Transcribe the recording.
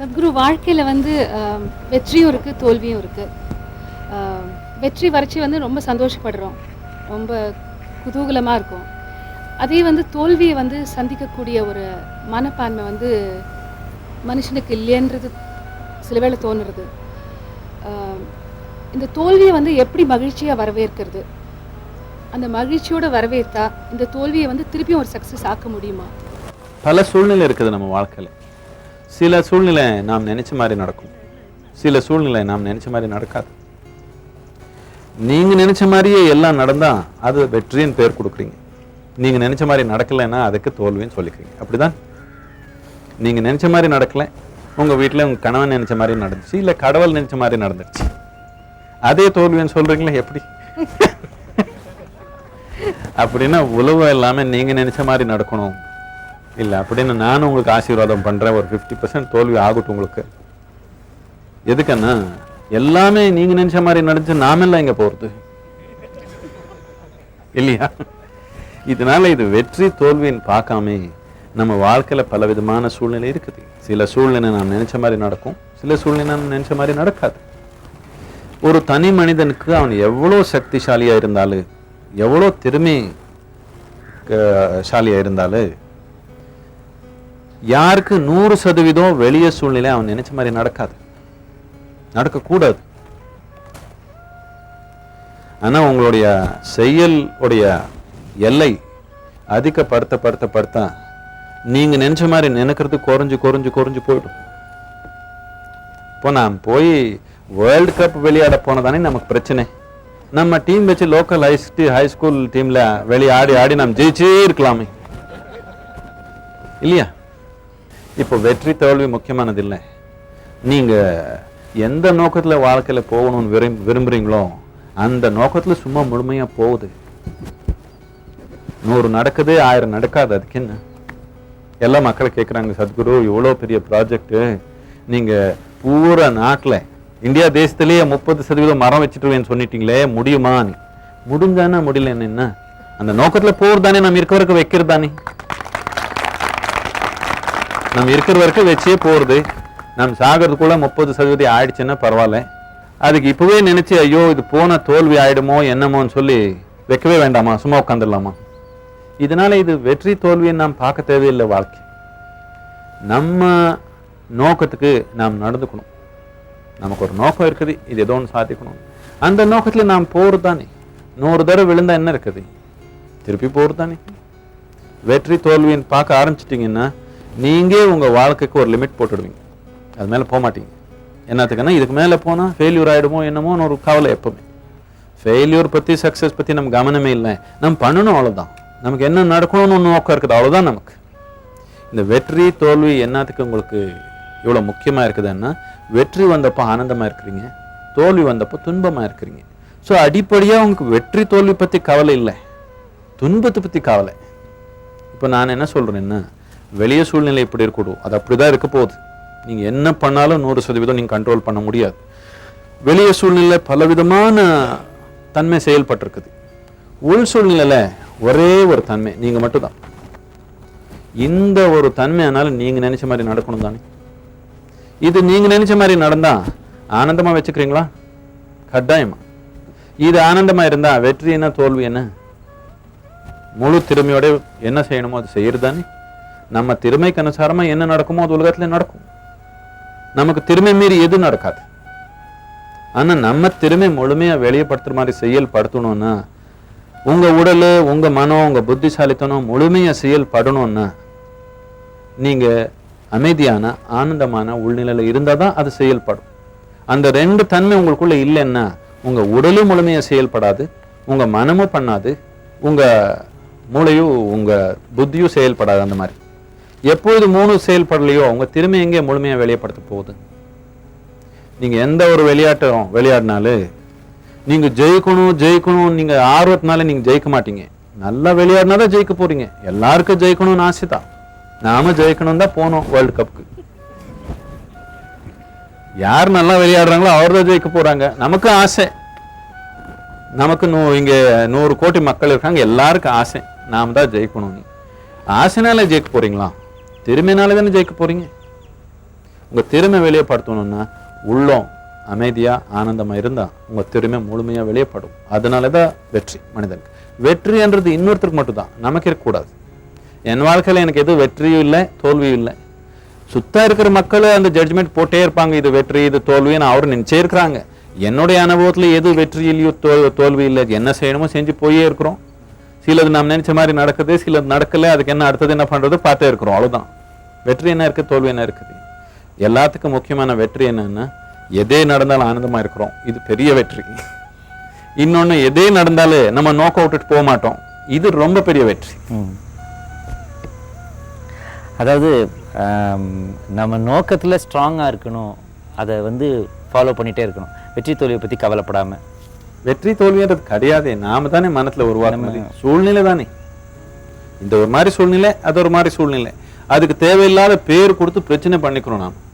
சத்குரு வாழ்க்கையில் வந்து வெற்றியும் இருக்குது தோல்வியும் இருக்குது வெற்றி வரைச்சி வந்து ரொம்ப சந்தோஷப்படுறோம். ரொம்ப குதூகலமாக இருக்கும். அதே வந்து தோல்வியை வந்து சந்திக்கக்கூடிய ஒரு மனப்பான்மை வந்து மனுஷனுக்கு இல்லைன்றது சில வேளை தோணுறது. இந்த தோல்வியை வந்து எப்படி மகிழ்ச்சியாக வரவேற்கிறது? அந்த மகிழ்ச்சியோட வரவேற்றா இந்த தோல்வியை வந்து திருப்பியும் ஒரு சக்ஸஸ் ஆக்க முடியுமா? பல சூழ்நிலை இருக்குது நம்ம வாழ்க்கையில். சில சூழ்நிலை நாம் நினைச்ச மாதிரி நடக்கும். சில சூழ்நிலை நாம் நினைச்ச மாதிரி நடக்காது. நீங்க நினைச்ச மாதிரியே எல்லாம் நடந்தா அது வெற்றின்னு பேர் கொடுக்குறீங்க. நீங்க நினைச்ச மாதிரி நடக்கலைன்னா அதுக்கு தோல்வின்னு சொல்லிக்கிறீங்க. அப்படிதான்? நீங்க நினைச்ச மாதிரி நடக்கல. உங்க வீட்டில் உங்க கணவன் நினைச்ச மாதிரி நடந்துச்சு. இல்ல கடவுள் நினைச்ச மாதிரி நடந்துச்சு அதே தோல்வின்னு சொல்றீங்களா எப்படி? அப்படின்னா உழவு எல்லாமே நீங்க நினைச்ச மாதிரி நடக்கணும். இல்லை அப்படின்னு நானும் உங்களுக்கு ஆசீர்வாதம் பண்ணுறேன் ஒரு ஃபிஃப்டி பர்சன்ட் தோல்வி ஆகட்டும் உங்களுக்கு. எதுக்கண்ணா எல்லாமே நீங்க நினச்ச மாதிரி நடந்துச்சு நாமெல்லாம் இங்கே போறது? இல்லையா? இதனால இது வெற்றி தோல்வின்னு பார்க்காம நம்ம வாழ்க்கையில பல விதமான சூழ்நிலை இருக்குது. சில சூழ்நிலை நான் நினச்ச மாதிரி நடக்கும் சில சூழ்நிலை நான் நினச்ச மாதிரி நடக்காது. ஒரு தனி மனிதனுக்கு அவன் எவ்வளோ சக்திசாலியாக இருந்தாலும் எவ்வளோ திறமை க- இருந்தாலும் யாருக்கு நூறு சதவீதம் வெளிய சூழ்நிலை அவன் நினைச்ச மாதிரி நடக்காது. நடக்கக்கூடாது. ஆனா உங்களுடைய செயல் உடைய எல்லை அதிகப்படுத்த படுத்த படுத்த நீங்க நினைச்ச மாதிரி நினைக்கிறது குறைஞ்சு குறைஞ்சு குறைஞ்சு போயிடும். இப்போ நான் போய் வேர்ல்டு கப் விளையாட போனதானே நமக்கு பிரச்சனை. நம்ம டீம் வச்சு லோக்கல் ஹை ஹை ஸ்கூல் டீம்ல வெளியே ஆடி ஆடி நாம் ஜெயிச்சே இருக்கலாமே. இல்லையா? இப்போ வெற்றி தோல்வி முக்கியமானது இல்லை நீங்க எந்த நோக்கத்துல வாழ்க்கையில போகணும்னு விரும் விரும்புறீங்களோ அந்த நோக்கத்துல சும்மா முழுமையா போகுது. நூறு நடக்குது ஆயிரம் நடக்காது அதுக்கு என்ன? எல்லா மக்களும் கேட்குறாங்க சத்குரு இவ்வளோ பெரிய ப்ராஜெக்ட் நீங்க பூரா நாட்டுல இந்தியா தேசத்திலேயே முப்பது சதவீதம் மரம் வச்சுட்டுவேன்னு சொல்லிட்டீங்களே முடியுமா முடிஞ்சானா முடியல என்ன? அந்த நோக்கத்துல போறது தானே நம்ம இருக்க வரைக்கும் வைக்கிறது தானே நம்ம இருக்கிற வரைக்கும் வச்சே போகிறது நம்ம சாகிறதுக்குள்ள முப்பது சதவீதம் ஆயிடுச்சுன்னா பரவாயில்ல. அதுக்கு இப்போவே நினச்சி ஐயோ இது போன தோல்வி ஆயிடுமோ என்னமோன்னு சொல்லி வைக்கவே வேண்டாமா? சும்மா உட்காந்துடலாமா இதனால இது வெற்றி தோல்வியை நாம் பார்க்க தேவையில்லை வாழ்க்கை. நம்ம நோக்கத்துக்கு நாம் நடந்துக்கணும். நமக்கு ஒரு நோக்கம் இருக்குது இது ஏதோ ஒன்று சாதிக்கணும். அந்த நோக்கத்தில் நாம் போகிறது தானே. நூறு தடவை விழுந்தால் என்ன இருக்குது? திருப்பி போகிறது தானே. வெற்றி தோல்வின்னு பார்க்க ஆரம்பிச்சிட்டிங்கன்னா நீங்கள் உங்கள் வாழ்க்கைக்கு ஒரு லிமிட் போட்டுடுவீங்க. அது மேலே போக மாட்டீங்க. என்னத்துக்குன்னா இதுக்கு மேலே போனால் ஃபெயில்யூர் ஆகிடுமோ என்னமோன்னு ஒரு கவலை எப்போவுமே. ஃபெயில்யூர் பற்றி சக்ஸஸ் பற்றி நம்ம கவனமே இல்லை. நம்ம பண்ணணும் அவ்வளோதான் நமக்கு என்ன நடக்கணும்னு ஒன்று நோக்கம் இருக்குது அவ்வளோதான் நமக்கு. இந்த வெற்றி தோல்வி என்னத்துக்கு உங்களுக்கு இவ்வளோ முக்கியமாக இருக்குதுன்னா வெற்றி வந்தப்போ ஆனந்தமாக இருக்கிறீங்க. தோல்வி வந்தப்போ துன்பமாக இருக்கிறீங்க. ஸோ அடிப்படையாக உங்களுக்கு வெற்றி தோல்வி பற்றி கவலை இல்லை. துன்பத்தை பற்றி கவலை. இப்போ நான் என்ன சொல்கிறேன்னா வெளிய சூழ்நிலை இப்படி இருக்கட்டும். அது அப்படிதான் இருக்க போகுது. நீங்கள் என்ன பண்ணாலும் நூறு சதவீதம் நீங்கள் கண்ட்ரோல் பண்ண முடியாது. வெளியே சூழ்நிலை பலவிதமான தன்மை செயல்பட்டிருக்குது. உள் சூழ்நிலையில ஒரே ஒரு தன்மை நீங்கள் மட்டும்தான். இந்த ஒரு தன்மையானாலும் நீங்கள் நினச்ச மாதிரி நடக்கணும் தானே. இது நீங்கள் நினச்ச மாதிரி நடந்தால் ஆனந்தமாக வச்சுக்கிறீங்களா? கட்டாயமா. இது ஆனந்தமாக இருந்தால் வெற்றி என்ன தோல்வி என்ன? முழு திறமையோட என்ன செய்யணுமோ அது செய்யறது தானே. நம்ம திறமைக்கு அனுசாரமா என்ன நடக்குமோ அது உலகத்துல நடக்கும். நமக்கு திறமை மீறி எது நடக்காது. ஆனா நம்ம திறமை முழுமையா வெளியப்படுத்துற மாதிரி செயல்படுத்தணும்னா உங்க உடல் உங்க மனம் உங்க புத்திசாலித்தனம் முழுமையா செயல்படணும்னா நீங்க அமைதியான ஆனந்தமான உள்நிலையில இருந்தாதான் தான் அது செயல்படும். அந்த ரெண்டு தன்மை உங்களுக்குள்ள இல்லைன்னா உங்க உடலும் முழுமையா செயல்படாது உங்க மனமும் பண்ணாது உங்க மூளையும் உங்க புத்தியும் செயல்படாது அந்த மாதிரி. எப்பொழுது மூணு செயல்படலையோ உங்க திறமை எங்கே முழுமையா வெளியப்படுத்த போகுது? நீங்க எந்த ஒரு விளையாட்டும் விளையாடினாலும் நீங்க ஜெயிக்கணும் ஜெயிக்கணும் நீங்க ஆர்வத்தினால நீங்க ஜெயிக்க மாட்டீங்க. நல்லா விளையாடினா தான் ஜெயிக்க போறீங்க. எல்லாருக்கும் ஜெயிக்கணும்னு ஆசை தான் நாம ஜெயிக்கணும் தான் போனோம் வேர்ல்டு கப்புக்கு யார் நல்லா விளையாடுறாங்களோ அவர் தான் ஜெயிக்க போறாங்க. நமக்கு ஆசை. நமக்கு நூ இங்க நூறு கோடி மக்கள் இருக்காங்க. எல்லாருக்கும் ஆசை. நாம தான் ஜெயிக்கணும்னு ஆசைனால ஜெயிக்க போறீங்களா? திறமைனால தானே ஜெயிக்க போறீங்க? உங்க திறமை வெளியப்படுத்தணும்னா உள்ளம் அமைதியா ஆனந்தமா இருந்தா உங்க திறமை முழுமையா வெளியப்படும் அதனால தான் வெற்றி மனிதனுக்கு. வெற்றின்றது இன்னொருத்தருக்கு மட்டும்தான். நமக்கு இருக்கக்கூடாது. என் வாழ்க்கையில எனக்கு எதுவும் வெற்றியும் இல்லை தோல்வியும் இல்லை. சுத்தா இருக்கிற மக்கள் அந்த ஜட்ஜ்மெண்ட் போட்டே இருப்பாங்க. இது வெற்றி இது தோல்வின்னு அவர் நினைச்சே இருக்கிறாங்க. என்னுடைய அனுபவத்துல எது வெற்றி இல்லையோ தோல்வி இல்லை. என்ன செய்யணுமோ செஞ்சு போயே இருக்கிறோம். சிலது நாம் நினைச்ச மாதிரி நடக்குது சிலது நடக்கல அதுக்கு என்ன அடுத்தது என்ன பண்றது பார்த்தே இருக்கிறோம். அவ்வளவுதான். வெற்றி என்ன இருக்கு தோல்வி என்ன இருக்குது எல்லாத்துக்கும் முக்கியமான வெற்றி என்னன்னா எதே நடந்தாலும் ஆனந்தமா இருக்கிறோம். இது பெரிய வெற்றி. இன்னொன்னு எதே நடந்தாலே நம்ம நோக்க விட்டுட்டு போக மாட்டோம். இது ரொம்ப பெரிய வெற்றி. அதாவது நம்ம நோக்கத்தில் ஸ்ட்ராங்காக இருக்கணும். அதை வந்து ஃபாலோ பண்ணிகிட்டே இருக்கணும். வெற்றி தோல்வியை பற்றி கவலைப்படாமல் வெற்றி தோல்வின்றது கிடையாதே. நாம தானே மனத்துல உருவாக்குனது. சூழ்நிலை தானே. இந்த ஒரு மாதிரி சூழ்நிலை அது ஒரு மாதிரி சூழ்நிலை. அதுக்கு தேவையில்லாத பேர் கொடுத்து பிரச்சனை பண்ணிக்கிறோம் நாம்.